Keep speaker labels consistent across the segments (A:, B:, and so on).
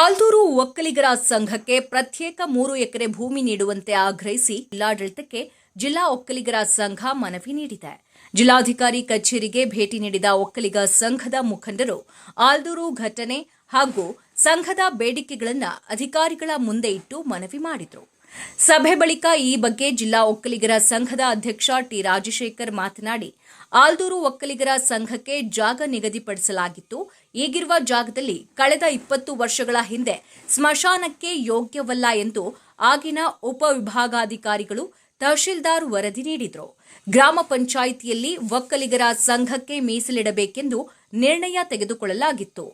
A: ಆಲ್ದೂರು ಒಕ್ಕಲಿಗರ ಸಂಘಕ್ಕೆ ಪ್ರತ್ಯೇಕ ಮೂರು ಎಕರೆ ಭೂಮಿ ನೀಡುವಂತೆ ಆಗ್ರಹಿಸಿ ಜಿಲ್ಲಾಡಳಿತಕ್ಕೆ ಜಿಲ್ಲಾ ಒಕ್ಕಲಿಗರ ಸಂಘ ಮನವಿ ನೀಡಿದೆ. ಜಿಲ್ಲಾಧಿಕಾರಿ ಕಚೇರಿಗೆ ಭೇಟಿ ನೀಡಿದ ಒಕ್ಕಲಿಗ ಸಂಘದ ಮುಖಂಡರು ಆಲ್ದೂರು ಘಟನೆ ಹಾಗೂ ಸಂಘದ ಬೇಡಿಕೆಗಳನ್ನು ಅಧಿಕಾರಿಗಳ ಮುಂದೆ ಇಟ್ಟು ಮನವಿ ಮಾಡಿದರು. ಸಭೆ ಬಳಿಕ ಈ ಬಗ್ಗೆ ಜಿಲ್ಲಾ ಒಕ್ಕಲಿಗರ ಸಂಘದ ಅಧ್ಯಕ್ಷ ಟಿ ರಾಜಶೇಖರ್ ಮಾತನಾಡಿ, ಆಲ್ದೂರು ಒಕ್ಕಲಿಗರ ಸಂಘಕ್ಕೆ ಜಾಗ ನಿಗದಿಪಡಿಸಲಾಗಿತ್ತು. ಈಗಿರುವ ಜಾಗದಲ್ಲಿ ಕಳೆದ ಇಪ್ಪತ್ತು ವರ್ಷಗಳ ಹಿಂದೆ ಸ್ಮಶಾನಕ್ಕೆ ಯೋಗ್ಯವಲ್ಲ ಎಂದು ಆಗಿನ ಉಪವಿಭಾಗಾಧಿಕಾರಿಗಳು ತಹಶೀಲ್ದಾರ್ ವರದಿ ನೀಡಿದರು. ಗ್ರಾಮ ಪಂಚಾಯಿತಿಯಲ್ಲಿ ಒಕ್ಕಲಿಗರ ಸಂಘಕ್ಕೆ ಮೀಸಲಿಡಬೇಕೆಂದು ನಿರ್ಣಯ ತೆಗೆದುಕೊಳ್ಳಲಾಗಿತ್ತು.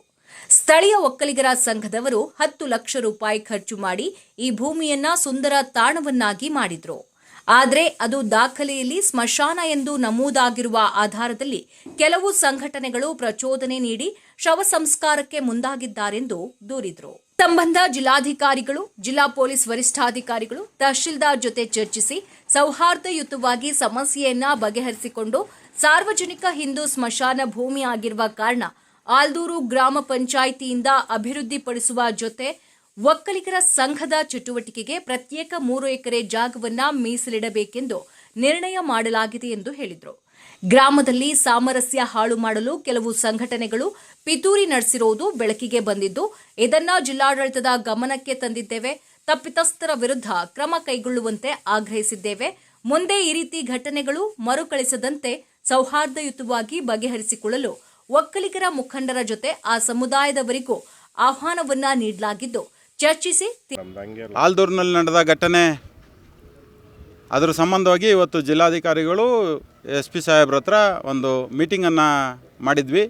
A: ಸ್ಥಳೀಯ ಒಕ್ಕಲಿಗರ ಸಂಘದವರು ಹತ್ತು ಲಕ್ಷ ರೂಪಾಯಿ ಖರ್ಚು ಮಾಡಿ ಈ ಭೂಮಿಯನ್ನ ಸುಂದರ ತಾಣವನ್ನಾಗಿ ಮಾಡಿದ್ರು. ಆದರೆ ಅದು ದಾಖಲೆಯಲ್ಲಿ ಸ್ಮಶಾನ ಎಂದು ನಮೂದಾಗಿರುವ ಆಧಾರದಲ್ಲಿ ಕೆಲವು ಸಂಘಟನೆಗಳು ಪ್ರಚೋದನೆ ನೀಡಿ ಶವ ಸಂಸ್ಕಾರಕ್ಕೆ ಮುಂದಾಗಿದ್ದಾರೆಂದು ದೂರಿದರು. ಸಂಬಂಧ ಜಿಲ್ಲಾಧಿಕಾರಿಗಳು, ಜಿಲ್ಲಾ ಪೊಲೀಸ್ ವರಿಷ್ಠಾಧಿಕಾರಿಗಳು ತಹಶೀಲ್ದಾರ್ ಜೊತೆ ಚರ್ಚಿಸಿ ಸೌಹಾರ್ದಯುತವಾಗಿ ಸಮಸ್ಯೆಯನ್ನ ಬಗೆಹರಿಸಿಕೊಂಡು ಸಾರ್ವಜನಿಕ ಹಿಂದೂ ಸ್ಮಶಾನ ಭೂಮಿ ಆಗಿರುವ ಕಾರಣ ಆಲ್ದೂರು ಗ್ರಾಮ ಪಂಚಾಯಿತಿಯಿಂದ ಅಭಿವೃದ್ಧಿಪಡಿಸುವ ಜೊತೆ ಒಕ್ಕಲಿಗರ ಸಂಘದ ಚಟುವಟಿಕೆಗೆ ಪ್ರತ್ಯೇಕ ಮೂರು ಎಕರೆ ಜಾಗವನ್ನ ಮೀಸಲಿಡಬೇಕೆಂದು ನಿರ್ಣಯ ಮಾಡಲಾಗಿದೆ ಎಂದು ಹೇಳಿದರು. ಗ್ರಾಮದಲ್ಲಿ ಸಾಮರಸ್ಯ ಹಾಳು ಮಾಡಲು ಕೆಲವು ಸಂಘಟನೆಗಳು ಪಿತೂರಿ ನಡೆಸಿರುವುದು ಬೆಳಕಿಗೆ ಬಂದಿದ್ದು, ಇದನ್ನ ಜಿಲ್ಲಾಡಳಿತದ ಗಮನಕ್ಕೆ ತಂದಿದ್ದೇವೆ. ತಪ್ಪಿತಸ್ಥರ ವಿರುದ್ಧ ಕ್ರಮ ಕೈಗೊಳ್ಳುವಂತೆ ಆಗ್ರಹಿಸಿದ್ದೇವೆ. ಮುಂದೆ ಈ ರೀತಿ ಘಟನೆಗಳು ಮರುಕಳಿಸದಂತೆ ಸೌಹಾರ್ದಯುತವಾಗಿ ಬಗೆಹರಿಸಿಕೊಳ್ಳಲು ಒಕ್ಕಲಿಗರ ಮುಖಂಡರ ಜೊತೆ ಆ ಸಮುದಾಯದವರಿಗೂ ಆಹ್ವಾನವನ್ನ ನೀಡಲಾಗಿದ್ದು. ಚರ್ಚಿಸಿ
B: ಆಲ್ದೂರ್ನಲ್ಲಿ ನಡೆದ ಘಟನೆ ಅದರ ಸಂಬಂಧವಾಗಿ ಇವತ್ತು ಜಿಲ್ಲಾಧಿಕಾರಿಗಳು ಎಸ್ ಪಿ ಸಾಹೇಬ್ರ ಹತ್ರ ಒಂದು ಮೀಟಿಂಗನ್ನು ಮಾಡಿದ್ವಿ.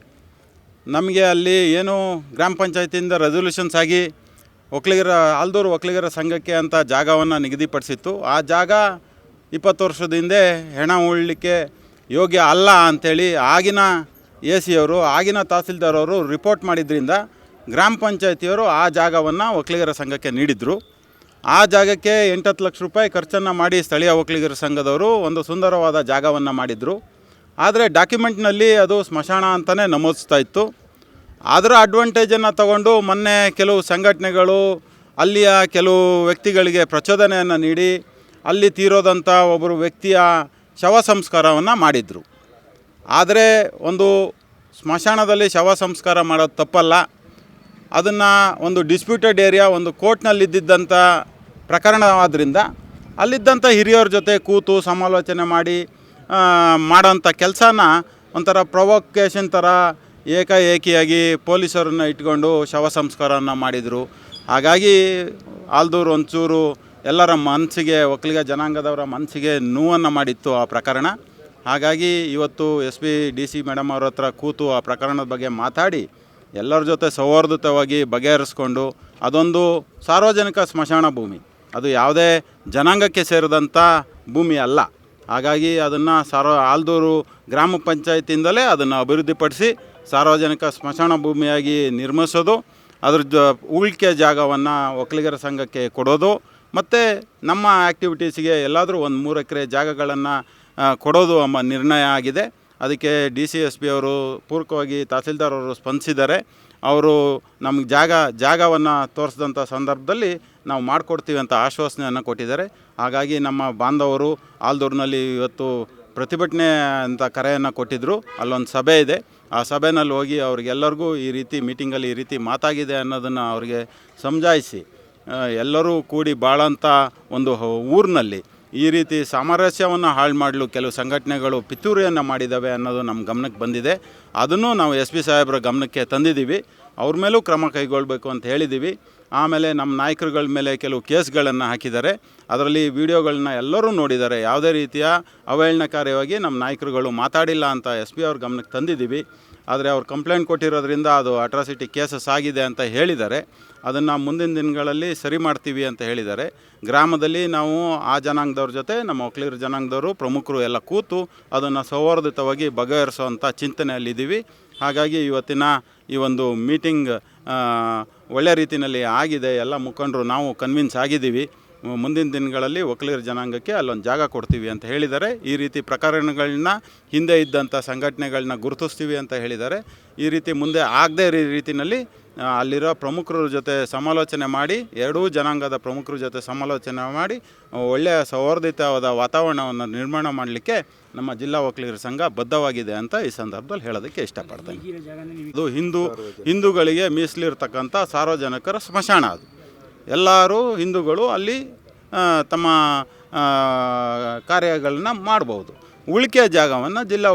B: ನಮಗೆ ಅಲ್ಲಿ ಏನು ಗ್ರಾಮ ಪಂಚಾಯತಿಯಿಂದ ರೆಸೊಲ್ಯೂಷನ್ಸ್ ಆಗಿ ಒಕ್ಕಲಿಗರ ಆಲ್ದೂರು ಒಕ್ಕಲಿಗರ ಸಂಘಕ್ಕೆ ಅಂತ ಜಾಗವನ್ನು ನಿಗದಿಪಡಿಸಿತ್ತು. ಆ ಜಾಗ ಇಪ್ಪತ್ತು ವರ್ಷದ ಹಿಂದೆ ಹೆಣ ಉಳ್ಳಿಕ್ಕೆ ಯೋಗ್ಯ ಅಲ್ಲ ಅಂಥೇಳಿ ಆಗಿನ ಎ ಸಿ ಅವರು ಆಗಿನ ತಹಸೀಲ್ದಾರ್ ಅವರು ರಿಪೋರ್ಟ್ ಮಾಡಿದ್ರಿಂದ ಗ್ರಾಮ ಪಂಚಾಯತಿಯವರು ಆ ಜಾಗವನ್ನು ಒಕ್ಕಲಿಗರ ಸಂಘಕ್ಕೆ ನೀಡಿದರು. ಆ ಜಾಗಕ್ಕೆ ಎಂಟತ್ತು ಲಕ್ಷ ರೂಪಾಯಿ ಖರ್ಚನ್ನು ಮಾಡಿ ಸ್ಥಳೀಯ ಒಕ್ಕಲಿಗರ ಸಂಘದವರು ಒಂದು ಸುಂದರವಾದ ಜಾಗವನ್ನು ಮಾಡಿದರು. ಆದರೆ ಡಾಕ್ಯುಮೆಂಟ್ನಲ್ಲಿ ಅದು ಸ್ಮಶಾನ ಅಂತಲೇ ನಮೂದಿಸ್ತಾ ಇತ್ತು. ಅದರ ಅಡ್ವಾಂಟೇಜನ್ನು ತಗೊಂಡು ಮೊನ್ನೆ ಕೆಲವು ಸಂಘಟನೆಗಳು ಅಲ್ಲಿಯ ಕೆಲವು ವ್ಯಕ್ತಿಗಳಿಗೆ ಪ್ರಚೋದನೆಯನ್ನು ನೀಡಿ, ಅಲ್ಲಿ ತೀರೋದಂಥ ಒಬ್ಬರು ವ್ಯಕ್ತಿಯ ಶವ ಸಂಸ್ಕಾರವನ್ನು ಮಾಡಿದರು. ಆದರೆ ಒಂದು ಸ್ಮಶಾನದಲ್ಲಿ ಶವ ಸಂಸ್ಕಾರ ಮಾಡೋದು ತಪ್ಪಲ್ಲ. ಅದನ್ನು ಒಂದು ಡಿಸ್ಪ್ಯೂಟೆಡ್ ಏರಿಯಾ ಒಂದು ಕೋರ್ಟ್ನಲ್ಲಿದ್ದಂಥ ಪ್ರಕರಣವಾದ್ದರಿಂದ ಅಲ್ಲಿದ್ದಂಥ ಹಿರಿಯವ್ರ ಜೊತೆ ಕೂತು ಸಮಾಲೋಚನೆ ಮಾಡಿ ಮಾಡೋಂಥ ಕೆಲಸನ ಒಂಥರ ಪ್ರೊವೊಕೇಶನ್ ಥರ ಏಕಾಏಕಿಯಾಗಿ ಪೊಲೀಸರನ್ನು ಇಟ್ಕೊಂಡು ಶವ ಸಂಸ್ಕಾರವನ್ನು ಮಾಡಿದರು. ಹಾಗಾಗಿ ಆಲ್ದೂರು ಒಂಚೂರು ಎಲ್ಲರ ಮನಸ್ಸಿಗೆ ಒಕ್ಕಲಿಗ ಜನಾಂಗದವರ ಮನಸ್ಸಿಗೆ ನೋವನ್ನು ಮಾಡಿತ್ತು ಆ ಪ್ರಕರಣ. ಹಾಗಾಗಿ ಇವತ್ತು S P, D C madam ಅವ್ರ ಹತ್ರ ಕೂತು ಆ ಪ್ರಕರಣದ ಬಗ್ಗೆ ಮಾತಾಡಿ ಎಲ್ಲರ ಜೊತೆ ಸೌಹಾರ್ದತವಾಗಿ ಬಗೆಹರಿಸ್ಕೊಂಡು ಅದೊಂದು ಸಾರ್ವಜನಿಕ ಸ್ಮಶಾನ ಭೂಮಿ. ಅದು ಯಾವುದೇ ಜನಾಂಗಕ್ಕೆ ಸೇರಿದಂಥ ಭೂಮಿ ಅಲ್ಲ. ಹಾಗಾಗಿ ಅದನ್ನು ಸಾರ್ವ ಆಲ್ದೂರು ಗ್ರಾಮ ಪಂಚಾಯತಿಯಿಂದಲೇ ಅದನ್ನು ಅಭಿವೃದ್ಧಿಪಡಿಸಿ ಸಾರ್ವಜನಿಕ ಸ್ಮಶಾನ ಭೂಮಿಯಾಗಿ ನಿರ್ಮಿಸೋದು, ಅದ್ರ ಜ, ಉಳಿಕೆ ಜಾಗವನ್ನು ಒಕ್ಕಲಿಗರ ಸಂಘಕ್ಕೆ ಕೊಡೋದು, ಮತ್ತು ನಮ್ಮ ಆ್ಯಕ್ಟಿವಿಟೀಸಿಗೆ ಎಲ್ಲಾದರೂ ಒಂದು ಮೂರು ಎಕರೆ ಜಾಗಗಳನ್ನು ಕೊಡೋದು ಎಂಬ ನಿರ್ಣಯ ಆಗಿದೆ. ಅದಕ್ಕೆ ಡಿ ಸಿ ಎಸ್ ಪಿ ಅವರು ಪೂರಕವಾಗಿ ತಹಸೀಲ್ದಾರ್ ಅವರು ಸ್ಪಂದಿಸಿದ್ದಾರೆ. ಅವರು ನಮ್ಗೆ ಜಾಗ, ಜಾಗವನ್ನು ತೋರಿಸಿದಂಥ ಸಂದರ್ಭದಲ್ಲಿ ನಾವು ಮಾಡಿಕೊಡ್ತೀವಿ ಅಂತ ಆಶ್ವಾಸನೆಯನ್ನು ಕೊಟ್ಟಿದ್ದಾರೆ. ಹಾಗಾಗಿ ನಮ್ಮ ಬಾಂಧವರು ಆಲ್ದೂರಿನಲ್ಲಿ ಇವತ್ತು ಪ್ರತಿಭಟನೆ ಅಂತ ಕರೆಯನ್ನು ಕೊಟ್ಟಿದ್ದರು ಅಲ್ಲೊಂದು ಸಭೆ ಇದೆ. ಆ ಸಭೆಯಲ್ಲಿ ಹೋಗಿ ಅವ್ರಿಗೆಲ್ಲರಿಗೂ ಈ ರೀತಿ ಮೀಟಿಂಗಲ್ಲಿ ಈ ರೀತಿ ಮಾತಾಗಿದೆ ಅನ್ನೋದನ್ನು ಅವರಿಗೆ ಸಮಜಾಯಿಸಿ. ಎಲ್ಲರೂ ಕೂಡಿ ಬಾಳಂಥ ಒಂದು ಊರಿನಲ್ಲಿ ಈ ರೀತಿ ಸಾಮರಸ್ಯವನ್ನು ಹಾಳು ಮಾಡಲು ಕೆಲವು ಸಂಘಟನೆಗಳು ಪಿತೂರಿಯನ್ನು ಮಾಡಿದ್ದಾವೆ ಅನ್ನೋದು ನಮ್ಮ ಗಮನಕ್ಕೆ ಬಂದಿದೆ. ಅದನ್ನು ನಾವು ಎಸ್ ಪಿ ಸಾಹೇಬ್ರ ಗಮನಕ್ಕೆ ತಂದಿದ್ದೀವಿ. ಅವ್ರ ಮೇಲೂ ಕ್ರಮ ಕೈಗೊಳ್ಳಬೇಕು ಅಂತ ಹೇಳಿದ್ದೀವಿ. ಆಮೇಲೆ ನಮ್ಮ ನಾಯಕರುಗಳ ಮೇಲೆ ಕೆಲವು ಕೇಸ್ಗಳನ್ನು ಹಾಕಿದ್ದಾರೆ. ಅದರಲ್ಲಿ ವಿಡಿಯೋಗಳನ್ನ ಎಲ್ಲರೂ ನೋಡಿದ್ದಾರೆ. ಯಾವುದೇ ರೀತಿಯ ಅವಹೇಳನಕಾರಿಯಾಗಿ ನಮ್ಮ ನಾಯಕರುಗಳು ಮಾತಾಡಿಲ್ಲ ಅಂತ ಎಸ್ ಪಿ ಅವ್ರ ಗಮನಕ್ಕೆ ತಂದಿದ್ದೀವಿ. ಆದರೆ ಅವ್ರು ಕಂಪ್ಲೇಂಟ್ ಕೊಟ್ಟಿರೋದ್ರಿಂದ ಅದು ಅಟ್ರಾಸಿಟಿ ಕೇಸಸ್ ಆಗಿದೆ ಅಂತ ಹೇಳಿದ್ದಾರೆ. ಅದನ್ನು ಮುಂದಿನ ದಿನಗಳಲ್ಲಿ ಸರಿ ಮಾಡ್ತೀವಿ ಅಂತ ಹೇಳಿದ್ದಾರೆ. ಗ್ರಾಮದಲ್ಲಿ ನಾವು ಆ ಜನಾಂಗದವ್ರ ಜೊತೆ, ನಮ್ಮ ಒಕ್ಕಲಿಗರ ಜನಾಂಗದವರು, ಪ್ರಮುಖರು ಎಲ್ಲ ಕೂತು ಅದನ್ನು ಸೌಹಾರ್ದಿತವಾಗಿ ಬಗೆಹರಿಸುವಂಥ ಚಿಂತನೆಯಲ್ಲಿದ್ದೀವಿ. ಹಾಗಾಗಿ ಇವತ್ತಿನ ಈ ಒಂದು ಮೀಟಿಂಗ್ ಒಳ್ಳೆ ರೀತಿಯಲ್ಲಿ ಆಗಿದೆ. ಎಲ್ಲ ಮುಖಂಡರು ನಾವು ಕನ್ವಿನ್ಸ್ ಆಗಿದ್ದೀವಿ. ಮುಂದಿನ ದಿನಗಳಲ್ಲಿ ಒಕ್ಕಲಿಗರ ಜನಾಂಗಕ್ಕೆ ಅಲ್ಲೊಂದು ಜಾಗ ಕೊಡ್ತೀವಿ ಅಂತ ಹೇಳಿದ್ದಾರೆ. ಈ ರೀತಿ ಪ್ರಕರಣಗಳನ್ನ ಹಿಂದೆ ಇದ್ದಂಥ ಸಂಘಟನೆಗಳನ್ನ ಗುರುತಿಸ್ತೀವಿ ಅಂತ ಹೇಳಿದ್ದಾರೆ. ಈ ರೀತಿ ಮುಂದೆ ಆಗದೇ ಇರೋ ರೀತಿಯಲ್ಲಿ ಅಲ್ಲಿರೋ ಪ್ರಮುಖರ ಜೊತೆ ಸಮಾಲೋಚನೆ ಮಾಡಿ, ಎರಡೂ ಜನಾಂಗದ ಪ್ರಮುಖರ ಜೊತೆ ಸಮಾಲೋಚನೆ ಮಾಡಿ, ಒಳ್ಳೆಯ ಸೌಹಾರ್ದಿತವಾದ ವಾತಾವರಣವನ್ನು ನಿರ್ಮಾಣ ಮಾಡಲಿಕ್ಕೆ ನಮ್ಮ ಜಿಲ್ಲಾ ಒಕ್ಕಲಿಗರ ಸಂಘ ಬದ್ಧವಾಗಿದೆ ಅಂತ ಈ ಸಂದರ್ಭದಲ್ಲಿ ಹೇಳೋದಕ್ಕೆ ಇಷ್ಟಪಡ್ತೇನೆ. ಇದು ಹಿಂದೂ, ಹಿಂದೂಗಳಿಗೆ ಮೀಸಲಿರ್ತಕ್ಕಂಥ ಸಾರ್ವಜನಿಕರ ಸ್ಮಶಾನ ಅದು. ಎಲ್ಲರೂ ಹಿಂದೂಗಳು ಅಲ್ಲಿ ತಮ್ಮ ಕಾರ್ಯಗಳನ್ನ ಮಾಡ್ಬೋದು. ಉಳಿಕೆ ಜಾಗವನ್ನು ಜಿಲ್ಲಾ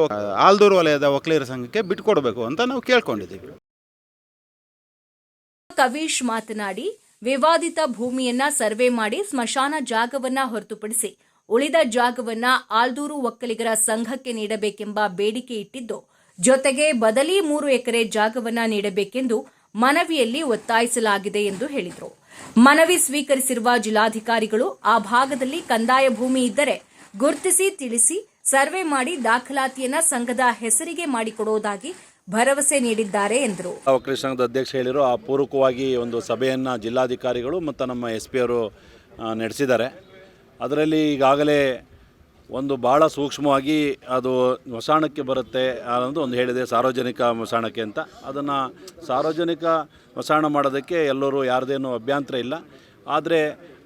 B: ಆಲ್ದೂರು ವಲಯದ ವಕೀಲರ ಸಂಘಕ್ಕೆ ಬಿಟ್ಕೊಡ್ಬೇಕು ಅಂತ ನಾವು ಕೇಳ್ಕೊಂಡಿದ್ದೀವಿ.
A: ಕವೀಶ್ ಮಾತನಾಡಿ, ವಿವಾದಿತ ಭೂಮಿಯನ್ನ ಸರ್ವೆ ಮಾಡಿ ಸ್ಮಶಾನ ಜಾಗವನ್ನ ಹೊರತುಪಡಿಸಿ ಉಳಿದ ಜಾಗವನ್ನ ಆಲ್ದೂರು ಒಕ್ಕಲಿಗರ ಸಂಘಕ್ಕೆ ನೀಡಬೇಕೆಂಬ ಬೇಡಿಕೆ ಇಟ್ಟಿದ್ದು, ಜೊತೆಗೆ ಬದಲಿ ಮೂರು ಎಕರೆ ಜಾಗವನ್ನ ನೀಡಬೇಕೆಂದು ಮನವಿಯಲ್ಲಿ ಒತ್ತಾಯಿಸಲಾಗಿದೆ ಎಂದು ಹೇಳಿದರು. ಮನವಿ ಸ್ವೀಕರಿಸಿರುವ ಜಿಲ್ಲಾಧಿಕಾರಿಗಳು ಆ ಭಾಗದಲ್ಲಿ ಕಂದಾಯ ಭೂಮಿ ಇದ್ದರೆ ಗುರುತಿಸಿ, ತಿಳಿಸಿ, ಸರ್ವೆ ಮಾಡಿ ದಾಖಲಾತಿಯನ್ನ ಸಂಘದ ಹೆಸರಿಗೆ ಮಾಡಿಕೊಡುವುದಾಗಿ ಭರವಸೆ ನೀಡಿದ್ದಾರೆ ಎಂದರು.
C: ವಕೀಲ ಸಂಘದ ಅಧ್ಯಕ್ಷ ಹೇಳಿರು ಆ ಪೂರಕವಾಗಿ ಒಂದು ಸಭೆಯನ್ನು ಜಿಲ್ಲಾಧಿಕಾರಿಗಳು ಮತ್ತು ನಮ್ಮ ಎಸ್ ಪಿ ಅವರು ನಡೆಸಿದ್ದಾರೆ. ಅದರಲ್ಲಿ ಈಗಾಗಲೇ ಒಂದು ಭಾಳ ಸೂಕ್ಷ್ಮವಾಗಿ ಅದು ಮಸಾಣಕ್ಕೆ ಬರುತ್ತೆ ಅನ್ನೋದು ಒಂದು ಹೇಳಿದೆ, ಸಾರ್ವಜನಿಕ ಮಸಾಣಕ್ಕೆ ಅಂತ. ಅದನ್ನು ಸಾರ್ವಜನಿಕ ಮಸಾಣ ಮಾಡೋದಕ್ಕೆ ಎಲ್ಲರೂ ಯಾರದೇನೂ ಅಭ್ಯಂತರ ಇಲ್ಲ. ಆದರೆ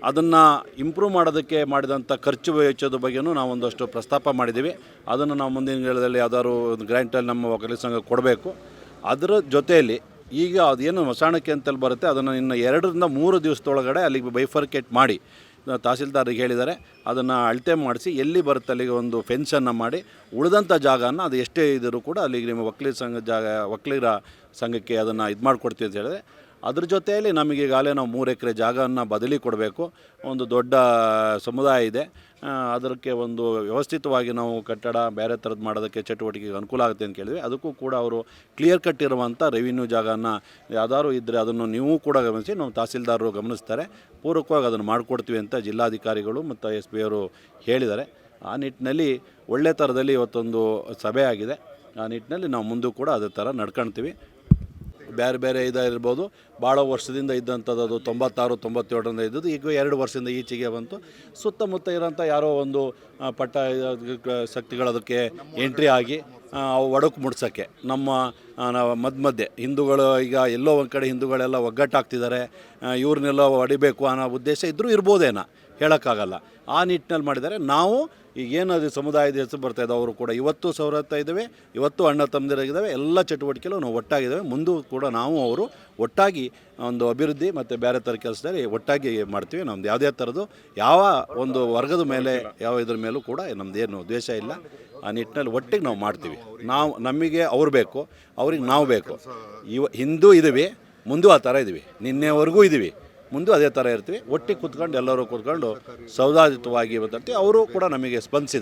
C: ಅದನ್ನು ಇಂಪ್ರೂವ್ ಮಾಡೋದಕ್ಕೆ ಮಾಡಿದಂಥ ಖರ್ಚು ವೆಚ್ಚದ ಬಗ್ಗೆನೂ ನಾವು ಒಂದಷ್ಟು ಪ್ರಸ್ತಾಪ ಮಾಡಿದ್ದೀವಿ. ಅದನ್ನು ನಾವು ಮುಂದಿನ ದಿನಗಳಲ್ಲಿ ಯಾವ್ದಾದ್ರು ಒಂದು ಗ್ರ್ಯಾಂಟಲ್ಲಿ ನಮ್ಮ ಒಕ್ಕಲಿಗ ಸಂಘ ಕೊಡಬೇಕು. ಅದರ ಜೊತೆಯಲ್ಲಿ ಈಗ ಅದೇನು ಮಸಾಣಕ್ಕೆ ಅಂತಲ್ಲಿ ಬರುತ್ತೆ, ಅದನ್ನು ಇನ್ನು ಎರಡರಿಂದ ಮೂರು ದಿವಸದೊಳಗಡೆ ಅಲ್ಲಿಗೆ ಬೈಫರ್ಕೇಟ್ ಮಾಡಿ ತಹಸೀಲ್ದಾರಿಗೆ ಹೇಳಿದ್ದಾರೆ, ಅದನ್ನು ಅಳತೆ ಮಾಡಿಸಿ ಎಲ್ಲಿ ಬರುತ್ತೆ ಅಲ್ಲಿಗೆ ಒಂದು ಫೆನ್ಸನ್ನು ಮಾಡಿ ಉಳಿದಂಥ ಜಾಗನ ಅದು ಎಷ್ಟೇ ಇದ್ದರೂ ಕೂಡ ಅಲ್ಲಿಗೆ ನಿಮ್ಮ ಒಕ್ಕಲಿಗ ಸಂಘ ಜಾಗ ಒಕ್ಕಲಿಗರ ಸಂಘಕ್ಕೆ ಅದನ್ನು ಇದು ಮಾಡಿಕೊಡ್ತೀವಿ ಅಂತ ಹೇಳಿದ್ರೆ ಅದ್ರ ಜೊತೆಯಲ್ಲಿ ನಮಗೆ ಈಗಾಗಲೇ ನಾವು ಮೂರು ಎಕರೆ ಜಾಗವನ್ನು ಬದಲಿ ಕೊಡಬೇಕು. ಒಂದು ದೊಡ್ಡ ಸಮುದಾಯ ಇದೆ. ಅದಕ್ಕೆ ಒಂದು ವ್ಯವಸ್ಥಿತವಾಗಿ ನಾವು ಕಟ್ಟಡ ಬೇರೆ ಥರದ್ದು ಮಾಡೋದಕ್ಕೆ ಚಟುವಟಿಕೆಗೆ ಅನುಕೂಲ ಆಗುತ್ತೆ ಅಂತ ಕೇಳಿದ್ವಿ. ಅದಕ್ಕೂ ಕೂಡ ಅವರು ಕ್ಲಿಯರ್ ಕಟ್ ಇರುವಂಥ ರೆವಿನ್ಯೂ ಜಾಗನ ಯಾವ್ದಾದ್ರು ಇದ್ದರೆ ಅದನ್ನು ನೀವು ಕೂಡ ಗಮನಿಸಿ ನಾವು ತಹಸೀಲ್ದಾರರು ಗಮನಿಸ್ತಾರೆ. ಪೂರಕವಾಗಿ ಅದನ್ನು ಮಾಡಿಕೊಡ್ತೀವಿ ಅಂತ ಜಿಲ್ಲಾಧಿಕಾರಿಗಳು ಮತ್ತು ಎಸ್ ಪಿ ಅವರು ಹೇಳಿದ್ದಾರೆ. ಆ ನಿಟ್ಟಿನಲ್ಲಿ ಒಳ್ಳೆ ಥರದಲ್ಲಿ ಇವತ್ತೊಂದು ಸಭೆ ಆಗಿದೆ. ಆ ನಿಟ್ಟಿನಲ್ಲಿ ನಾವು ಮುಂದೂ ಕೂಡ ಅದೇ ಥರ ನಡ್ಕೊಳ್ತೀವಿ ಬೇರೆ ಬೇರೆ ಇದಾಗಿರ್ಬೋದು. ಭಾಳ ವರ್ಷದಿಂದ ಇದ್ದಂಥದ್ದು ಅದು ತೊಂಬತ್ತಾರು, ತೊಂಬತ್ತೇಳರಿಂದ ಇದ್ದದ್ದು. ಈಗ ಎರಡು ವರ್ಷದಿಂದ ಈಚೆಗೆ ಬಂತು. ಸುತ್ತಮುತ್ತ ಇರೋಂಥ ಯಾರೋ ಒಂದು ಪಟ್ಟ ಶಕ್ತಿಗಳು ಅದಕ್ಕೆ ಎಂಟ್ರಿ ಆಗಿ ಒಡಕು ಮುಡ್ಸೋಕ್ಕೆ. ನಮ್ಮ ಮಧ್ಯ ಮಧ್ಯೆ ಹಿಂದೂಗಳು, ಈಗ ಎಲ್ಲೋ ಒಂದು ಕಡೆ ಹಿಂದೂಗಳೆಲ್ಲ ಒಗ್ಗಟ್ಟಾಗ್ತಿದ್ದಾರೆ. ಇವ್ರನ್ನೆಲ್ಲ ಹೊಡಿಬೇಕು ಅನ್ನೋ ಉದ್ದೇಶ ಇದ್ದರೂ ಇರ್ಬೋದೇನೋ. ಹೇಳೋಕ್ಕಾಗಲ್ಲ. ಆ ನಿಟ್ಟಿನಲ್ಲಿ ಮಾಡಿದರೆ ನಾವು ಈಗೇನು ಅದು ಸಮುದಾಯದ ಹೆಸರು ಬರ್ತಾ ಇದೆ, ಅವರು ಕೂಡ ಇವತ್ತು ಸವರತ್ತ ಇದ್ದಾವೆ, ಇವತ್ತು ಅಣ್ಣ ತಮ್ಮದಿರಾಗಿದ್ದಾವೆ, ಎಲ್ಲ ಚಟುವಟಿಕೆಗಳು ನಾವು ಒಟ್ಟಾಗಿದ್ದಾವೆ. ಮುಂದೂ ಕೂಡ ನಾವು ಅವರು ಒಟ್ಟಾಗಿ ಒಂದು ಅಭಿವೃದ್ಧಿ ಮತ್ತು ಬೇರೆ ಥರ ಕೆಲಸದಲ್ಲಿ ಒಟ್ಟಾಗಿ ಮಾಡ್ತೀವಿ. ನಮ್ದು ಯಾವುದೇ ಥರದ್ದು ಯಾವ ಒಂದು ವರ್ಗದ ಮೇಲೆ, ಯಾವ ಇದ್ರ ಮೇಲೂ ಕೂಡ ನಮ್ಮದೇನು ದ್ವೇಷ ಇಲ್ಲ. ಆ ನಿಟ್ಟಿನಲ್ಲಿ ಒಟ್ಟಿಗೆ ನಾವು ಮಾಡ್ತೀವಿ. ನಾವು, ನಮಗೆ ಅವ್ರು ಬೇಕು, ಅವ್ರಿಗೆ ನಾವು ಬೇಕು. ಇವ, ಹಿಂದೂ ಇದ್ದೀವಿ, ಮುಂದೂ ಆ ಥರ ಇದ್ದೀವಿ. ನಿನ್ನೆವರೆಗೂ ಇದ್ದೀವಿ. ಮುಂದೂ ಅದೇ ಥರ ಇರ್ತೀವಿ. ಒಟ್ಟಿಗೆ ಕೂತ್ಕೊಂಡು ಎಲ್ಲರೂ ಕೂತ್ಕೊಂಡು ಸೌದಾಜಿತವಾಗಿ ಮಾತಾಡ್ತೀವಿ. ಅವರು ಕೂಡ ನಮಗೆ ಸ್ಪಂದಿಸಿದ್ದಾರೆ.